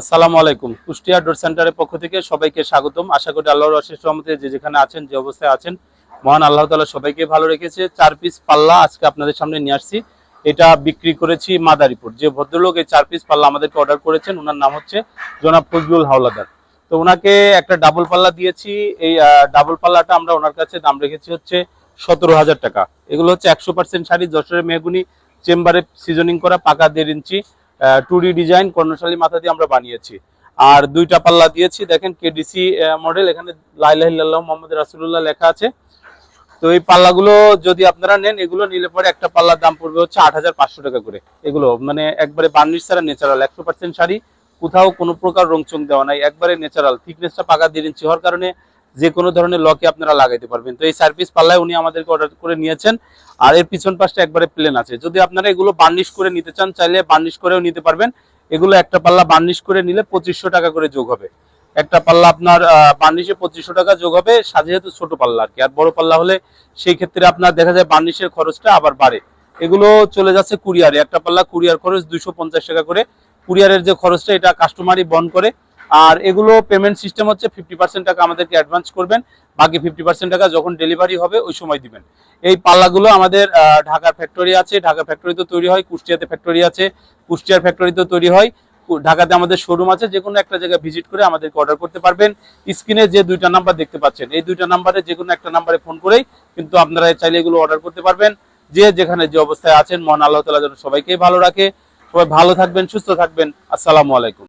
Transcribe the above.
আসসালামু আলাইকুম। কুষ্টিয়া ডোর সেন্টারের পক্ষ থেকে সবাইকে স্বাগতম। আশা করি আল্লাহর অশেষ রহমতে যে যেখানে আছেন, যে অবস্থায় আছেন, মহান আল্লাহ তাআলা সবাইকে ভালো রেখেছে। চার পিস পাল্লা আজকে আপনাদের সামনে নিয়ে আসছি। এটা বিক্রি করেছি মাদারীপুর। যে ভদ্রলোক এই চার পিস পাল্লা আমাদেরকে অর্ডার করেছেন ওনার নাম হচ্ছে জনাব ফজলুল হাওলাদার। তো ওনাকে একটা ডাবল পাল্লা দিয়েছি। এই ডাবল পাল্লাটা আমরা ওনার কাছে দাম রেখেছি হচ্ছে সতেরো হাজার টাকা। এগুলো হচ্ছে একশো পার্সেন্ট শাড়ি, যশোরের মেহগুনি, চেম্বারে সিজনিং করা পাকা দেড় ইঞ্চি। টু ডিজাইন কর্ণশালী মাথা দিয়ে আমরা বানিয়েছি। আর দুইটা পাল্লা দিয়েছি, দেখেন কেডিসি মডেল এখানে লাইলাহ মোহাম্মদ রাসুল্লাহ লেখা আছে। তো এই পাল্লাগুলো যদি আপনারা নেন, এগুলো নিলে পরে একটা পাল্লার দাম পড়বে হচ্ছে আট হাজার পাঁচশো টাকা করে। এগুলো মানে একবারে বার্নিশ ছাড়া ন্যাচারাল একশো পার্সেন্ট শাড়ি, কোথাও কোনো প্রকার রংচং দেওয়া নাই, একবারে ন্যাচারাল থিকনেসটা পাকা দেড় ইঞ্চি হওয়ার কারণে যে কোনো ধরনের লকে আপনারা লাগাইতে পারবেন। তো এই সার্ভিস পাল্লায় উনি আমাদেরকে অর্ডার করে নিয়েছেন। আর এর পিছন পাশটা একবারে প্লেন আছে। যদি আপনারা এগুলো বার্নিশ করে নিতে চান, চাইলে বার্নিশ করেও নিতে পারবেন। এগুলো একটা পাল্লা বার্নিশ করে নিলে পঁচিশশো টাকা করে যোগ হবে। একটা পাল্লা আপনার বার্নিশে পঁচিশশো টাকা যোগ হবে যেহেতু ছোট পাল্লা আর কি। আর বড় পাল্লা হলে সেই ক্ষেত্রে আপনার দেখা যায় বার্নিশের খরচটা আবার বাড়ে। এগুলো চলে যাচ্ছে কুরিয়ারে একটা পাল্লা কুরিয়ার খরচ দুইশো পঞ্চাশ টাকা করে। কুরিয়ারের যে খরচটা, এটা কাস্টমারই বহন করে। আর এগুলো পেমেন্ট সিস্টেম হচ্ছে ফিফটি পার্সেন্ট টাকা আমাদেরকে অ্যাডভান্স করবেন, বাকি ফিফটি পার্সেন্ট টাকা যখন ডেলিভারি হবে ওই সময় দিবেন। এই পাল্লাগুলো আমাদের ঢাকার ফ্যাক্টরি আছে, ঢাকা ফ্যাক্টরিতে তৈরি হয়, কুষ্টিয়াতে ফ্যাক্টরি আছে, কুষ্টিয়ার ফ্যাক্টরিতে তৈরি হয় ঢাকাতে আমাদের শোরুম আছে যে কোনো একটা জায়গায় ভিজিট করে আমাদেরকে অর্ডার করতে পারবেন। স্ক্রিনে যে দুইটা নাম্বার দেখতে পাচ্ছেন, এই দুইটা নাম্বারে যে কোনো একটা নাম্বারে ফোন করেই কিন্তু আপনারা চাইলে এগুলো অর্ডার করতে পারবেন। যে যেখানে যে অবস্থায় আছেন, মহান আল্লাহ তালা যেন সবাইকেই ভালো রাখে। সবাই ভালো থাকবেন, সুস্থ থাকবেন। আসসালামু আলাইকুম।